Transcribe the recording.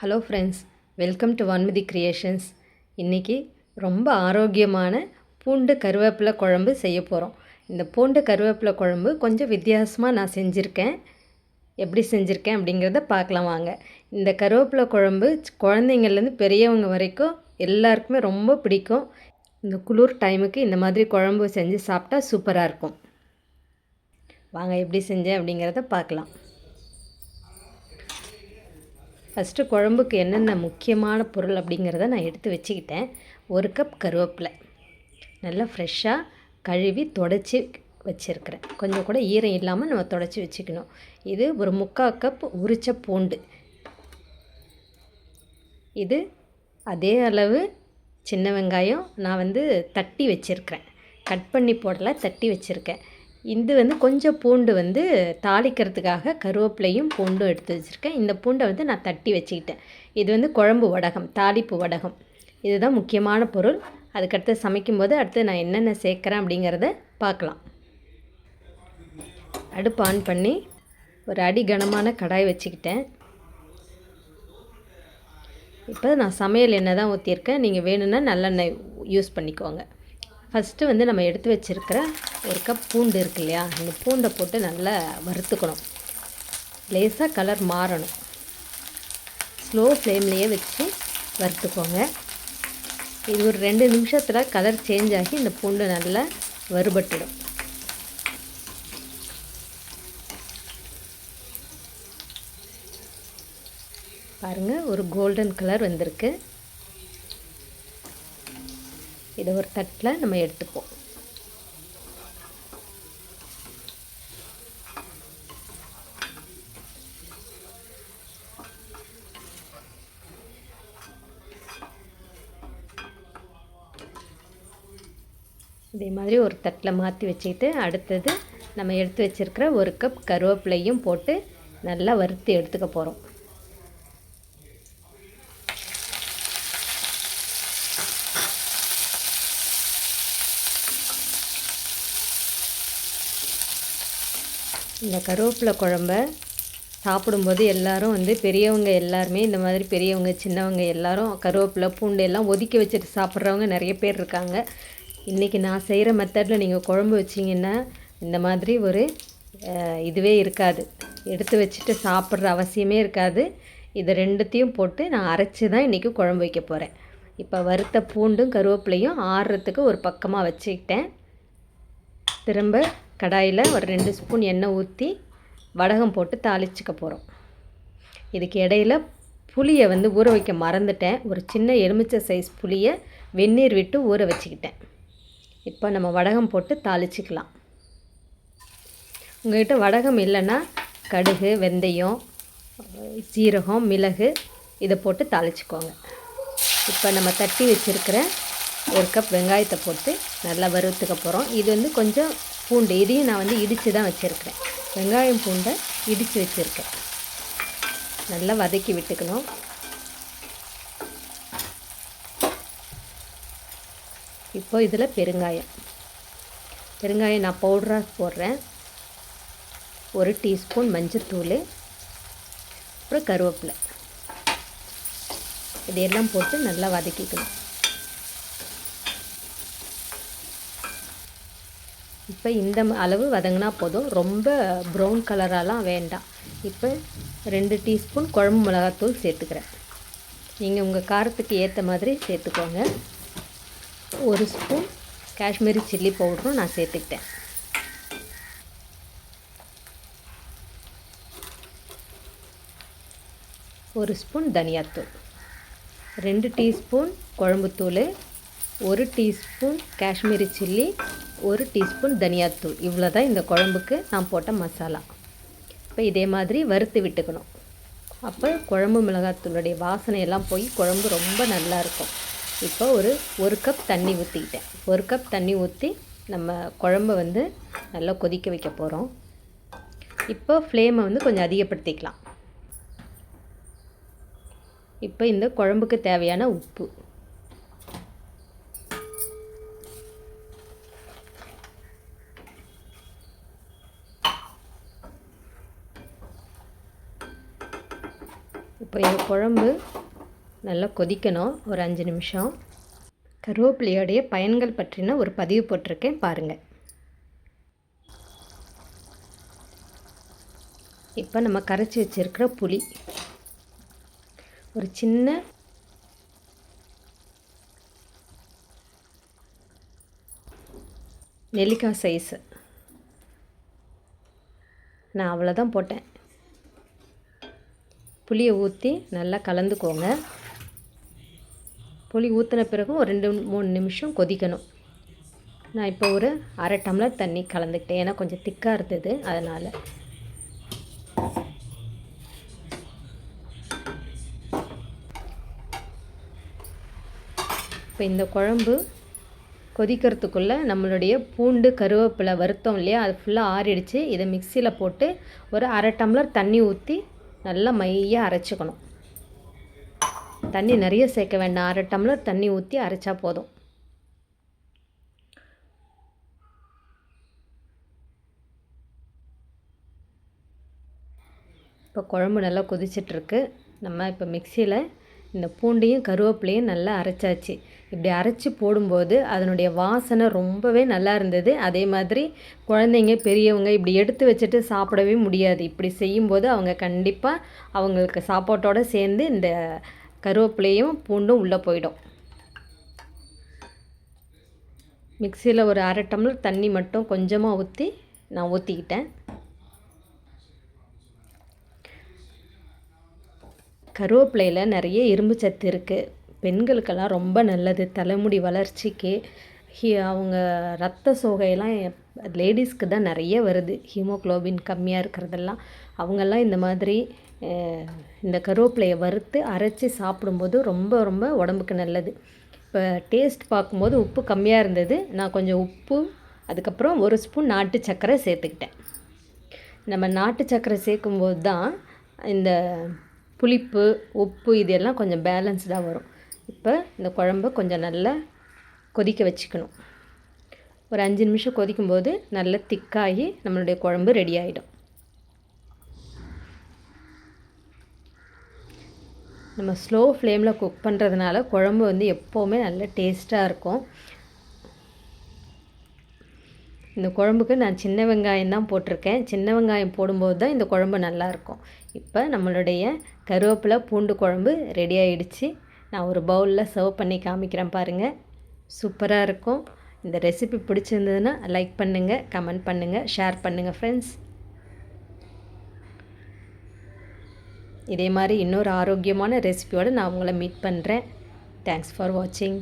Hello friends welcome to Vanmathi creations இன்றைக்கி ரொம்ப ஆரோக்கியமான பூண்டு கருவேப்பிலை குழம்பு செய்ய போகிறோம் இந்த பூண்டு கருவேப்பிலை குழம்பு கொஞ்சம் வித்தியாசமாக நான் செஞ்சுருக்கேன். எப்படி செஞ்சுருக்கேன் அப்படிங்கிறத பார்க்கலாம் வாங்க. இந்த கருவேப்பிலை குழம்பு குழந்தைங்கள்லேருந்து பெரியவங்க வரைக்கும் எல்லாருக்குமே ரொம்ப பிடிக்கும். இந்த குளிர் டைமுக்கு இந்த மாதிரி குழம்பு செஞ்சு சாப்பிட்டா சூப்பராக இருக்கும். வாங்க எப்படி செஞ்சேன் அப்படிங்கிறத பார்க்கலாம். ஃபஸ்ட்டு குழம்புக்கு என்னென்ன முக்கியமான பொருள் அப்படிங்கிறத நான் எடுத்து வச்சுக்கிட்டேன். ஒரு கப் கருவேப்பிலை. நல்லா ஃப்ரெஷ்ஷாக கழுவி தொடச்சி வச்சுருக்கிறேன். கொஞ்சம் கூட ஈரம் இல்லாமல் நம்ம தொடச்சி வச்சுக்கணும். இது ஒரு முக்கால் கப் உரிச்ச பூண்டு. இது அதே அளவு சின்ன வெங்காயம் நான் வந்து தட்டி வச்சுருக்கிறேன். கட் பண்ணி போடலை தட்டி வச்சுருக்கேன். இது வந்து கொஞ்சம் பூண்டு வந்து தாளிக்கிறதுக்காக கருவேப்பிலையும் பூண்டும் எடுத்து வச்சுருக்கேன். இந்த பூண்டை வந்து நான் தட்டி வச்சுக்கிட்டேன். இது வந்து குழம்பு வடகம் தாளிப்பு வடகம். இதுதான் முக்கியமான பொருள். அதுக்கடுத்து சமைக்கும்போது அடுத்து நான் என்னென்ன சேர்க்குறேன் அப்படிங்கிறத பார்க்கலாம். அடுப்பு ஆன் பண்ணி ஒரு அடி கனமான கடாய் வச்சுக்கிட்டேன். இப்போ நான் சமையல் எண்ணெய் தான் ஊற்றியிருக்கேன் நீங்கள் வேணும்னா நல்லெண்ணெய் யூஸ் பண்ணிக்கோங்க. ஃபஸ்ட்டு வந்து நம்ம எடுத்து வச்சுருக்கிற ஒரு கப் பூண்டு இருக்கு இல்லையா? இந்த பூண்டை போட்டு நல்லா வறுத்துக்கணும். லேசாக கலர் மாறணும். ஸ்லோ ஃப்ளேம்லேயே வச்சு வறுத்துக்கோங்க. இது ஒரு ரெண்டு நிமிஷத்தில் கலர் சேஞ்ச் ஆகி இந்த பூண்டு நல்லா வறுபட்டுடும். பாருங்கள் ஒரு கோல்டன் கலர் வந்திருக்கு. இதை ஒரு தட்டில் நம்ம எடுத்துப்போம். இதே மாதிரி ஒரு தட்டில் மாற்றி வச்சுக்கிட்டு அடுத்தது நம்ம எடுத்து வச்சுருக்கிற ஒரு கப் கருவேப்பிலையும் போட்டு நல்லா வறுத்து எடுத்துக்க போகிறோம். இந்த கருவேப்பிலை குழம்ப சாப்பிடும்போது எல்லோரும் வந்து பெரியவங்க எல்லாருமே இந்த மாதிரி பெரியவங்க சின்னவங்க எல்லாரும் கருவேப்பிலை பூண்டு எல்லாம் ஒதுக்கி வச்சுட்டு சாப்பிட்றவங்க நிறைய பேர் இருக்காங்க. இன்றைக்கி நான் செய்கிற மெத்தடில் நீங்கள் குழம்பு வச்சிங்கன்னா இந்த மாதிரி ஒரு இதுவே இருக்காது. எடுத்து வச்சுட்டு சாப்பிட்ற அவசியமே இருக்காது. இதை ரெண்டுத்தையும் போட்டு நான் அரைச்சி தான் இன்றைக்கி குழம்பு வைக்க போகிறேன். இப்போ வறுத்த பூண்டும் கருவேப்பிலையும் ஆறுறதுக்கு ஒரு பக்கமாக வச்சுக்கிட்டேன். திரும்ப கடாயில் ஒரு ரெண்டு ஸ்பூன் எண்ணெய் ஊற்றி வடகம் போட்டு தாளிச்சிக்க போகிறோம் இதுக்கு இடையில புளியை வந்து ஊற வைக்க மறந்துட்டேன். ஒரு சின்ன எலுமிச்சை சைஸ் புளியை வெந்நீர் விட்டு ஊற வச்சுக்கிட்டேன். இப்போ நம்ம வடகம் போட்டு தாளிச்சிக்கலாம். உங்கள்கிட்ட வடகம் இல்லைன்னா கடுகு வெந்தயம் சீரகம் மிளகு இதை போட்டு தாளிச்சிக்கோங்க. இப்போ நம்ம தட்டி வச்சுருக்கிற ஒரு கப் வெங்காயத்தை போட்டு நல்லா வறுத்துக்க போகிறோம் இது வந்து கொஞ்சம் பூண்டு இதையும் நான் வந்து இடித்து தான் வச்சுருக்கிறேன். வெங்காயம் பூண்டை இடித்து வச்சுருக்கேன். நல்லா வதக்கி விட்டுக்கணும். இப்போ இதில் பெருங்காயம். பெருங்காயம் நான் பவுடராக போடுறேன். ஒரு டீஸ்பூன் மஞ்சத்தூள் அப்புறம் கருவேப்பிலை. இதையெல்லாம் போட்டு நல்லா வதக்கிக்கணும். இப்போ இந்த அளவு வதங்கினா போதும். ரொம்ப ப்ரௌன் கலராலாம் வேண்டாம். இப்போ ரெண்டு டீஸ்பூன் குழம்பு மிளகாத்தூள் சேர்த்துக்கிறேன். நீங்கள் உங்கள் காரத்துக்கு ஏற்ற மாதிரி சேர்த்துக்கோங்க. ஒரு ஸ்பூன் காஷ்மீரி சில்லி பவுடரும் நான் சேர்த்துக்கிட்டேன். ஒரு ஸ்பூன் தனியாத்தூள். ரெண்டு டீஸ்பூன் குழம்புத்தூள். ஒரு டீஸ்பூன் காஷ்மீரி சில்லி. ஒரு டீஸ்பூன் தனியாத்தூள். இவ்வளோ தான் இந்த குழம்புக்கு நான் போட்ட மசாலா. இப்போ இதே மாதிரி வறுத்து விட்டுக்கணும். அப்போ குழம்பு மிளகாத்தூளுடைய வாசனையெல்லாம் போய் குழம்பு ரொம்ப நல்லாயிருக்கும் இப்போ ஒரு ஒரு கப் தண்ணி ஊற்றிக்கிட்டேன் ஒரு கப் தண்ணி ஊற்றி நம்ம குழம்பு வந்து நல்லா கொதிக்க வைக்க போகிறோம் இப்போ ஃப்ளேமை வந்து கொஞ்சம் அதிகப்படுத்திக்கலாம். இப்போ இந்த குழம்புக்கு தேவையான உப்பு. இப்போ இந்த குழம்பு நல்லா கொதிக்கணும். ஒரு அஞ்சு நிமிஷம். கருவேப்பிலையோடைய பயன்கள் பற்றின ஒரு பதிவு போட்டிருக்கேன். பாருங்கள் இப்போ நம்ம கரைச்சி வச்சுருக்கிற புளி. ஒரு சின்ன நெல்லிக்காய் சைஸு நான் அவ்வளோதான் போட்டேன். புளியை ஊற்றி நல்லா கலந்துக்கோங்க. புளி ஊற்றின பிறகு ஒரு ரெண்டு மூணு நிமிஷம் கொதிக்கணும். நான் இப்போ ஒரு அரை டம்ளர் தண்ணி கலந்துக்கிட்டேன். ஏன்னா கொஞ்சம் திக்காக இருந்தது அதனால். இப்போ இந்த குழம்பு கொதிக்கிறதுக்குள்ளே நம்மளுடைய பூண்டு கருவேப்பிலை வருத்தம் இல்லையா? அது ஃபுல்லாக ஆறிடுச்சு. இதை மிக்சியில் போட்டு ஒரு அரை டம்ளர் தண்ணி ஊற்றி நல்லா மையாக அரைச்சிக்கணும். தண்ணி நிறைய சேர்க்க வேண்டாம். அரை டம்ளர் தண்ணி ஊற்றி அரைச்சா போதும். இப்போ குழம்பு நல்லா கொதிச்சிட்ருக்கு. நம்ம இப்போ மிக்சியில் இந்த பூண்டையும் கருவேப்பிலையும் நல்லா அரைச்சாச்சு. இப்படி அரைச்சி போடும்போது அதனுடைய வாசனை ரொம்பவே நல்லா இருந்தது. அதே மாதிரி குழந்தைங்க பெரியவங்க இப்படி எடுத்து வச்சுட்டு சாப்பிடவே முடியாது. இப்படி செய்யும்போது அவங்க கண்டிப்பாக அவங்களுக்கு சாப்பாட்டோடு சேர்ந்து இந்த கருவேப்பிலையும் பூண்டும் உள்ளே போயிடும். மிக்சியில் ஒரு அரை டம்ளர் தண்ணி மட்டும் கொஞ்சமாக ஊற்றி நான் ஊற்றிக்கிட்டேன் கருவேப்பிலையில் நிறைய இரும்பு சத்து இருக்குது பெண்களுக்கெல்லாம் ரொம்ப நல்லது. தலைமுடி வளர்ச்சிக்கு. ஹி அவங்க ரத்த சோகையெல்லாம் லேடிஸ்க்கு தான் நிறைய வருது. ஹீமோக்ளோபின் கம்மியாக இருக்கிறதெல்லாம். அவங்கெல்லாம் இந்த மாதிரி இந்த கருவேப்பிலையை வறுத்து அரைச்சி சாப்பிடும்போது ரொம்ப ரொம்ப உடம்புக்கு நல்லது. இப்போ டேஸ்ட் பார்க்கும்போது உப்பு கம்மியாக இருந்தது. நான் கொஞ்சம் உப்பு அதுக்கப்புறம் ஒரு ஸ்பூன் நாட்டு சர்க்கரை சேர்த்துக்கிட்டேன். நம்ம நாட்டு சர்க்கரை சேர்க்கும்போது தான் இந்த புளிப்பு உப்பு இதெல்லாம் கொஞ்சம் பேலன்ஸ்டாக வரும். இப்போ இந்த குழம்ப கொஞ்சம் நல்லா கொதிக்க வச்சுக்கணும். ஒரு அஞ்சு நிமிஷம் கொதிக்கும்போது நல்லா திக்காகி நம்மளுடைய குழம்பு ரெடி ஆகிடும் நம்ம ஸ்லோ ஃப்ளேமில் குக் பண்ணுறதுனால குழம்பு வந்து எப்போவுமே நல்ல டேஸ்ட்டாக இருக்கும். இந்த குழம்புக்கு நான் சின்ன வெங்காயம் தான் போட்டிருக்கேன். சின்ன வெங்காயம் போடும்போது தான் இந்த குழம்பு நல்லாயிருக்கும் இப்போ நம்மளுடைய கருவேப்பிலை பூண்டு குழம்பு ரெடி ஆகிடுச்சு நான் ஒரு பவுலில் சர்வ் பண்ணி காமிக்கிறேன் பாருங்கள் சூப்பராக இருக்கும். இந்த ரெசிபி பிடிச்சிருந்ததுன்னா லைக் பண்ணுங்கள் கமெண்ட் பண்ணுங்கள் ஷேர் பண்ணுங்கள் ஃப்ரெண்ட்ஸ் இதே மாதிரி இன்னொரு ஆரோக்கியமான ரெசிபியோடு நான் உங்களை மீட் பண்ணுறேன் தேங்க்ஸ் ஃபார் வாட்சிங்